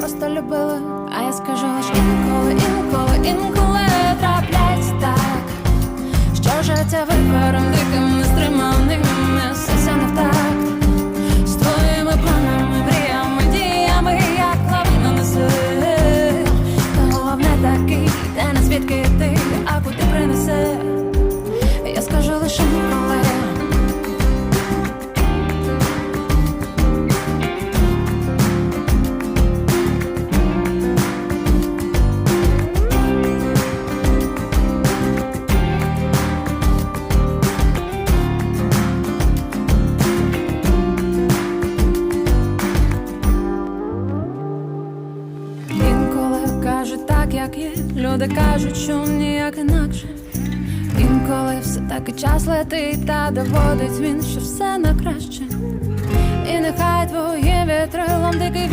просто любили. А я скажу лиш інколи, інколи, інколи трапляється так. Що життя вибором диким, нестриманим, несеться не в такт. З твоїми планами, мріями, діями, як лавина несе. Та головне такий, де не звідки ти, а куди принесе. Я скажу лише кажуть так, як є. Люди кажуть, що ніяк інакше. Інколи все таки час летить, та доводить він, що все на краще. І нехай твоє вітрилом дикий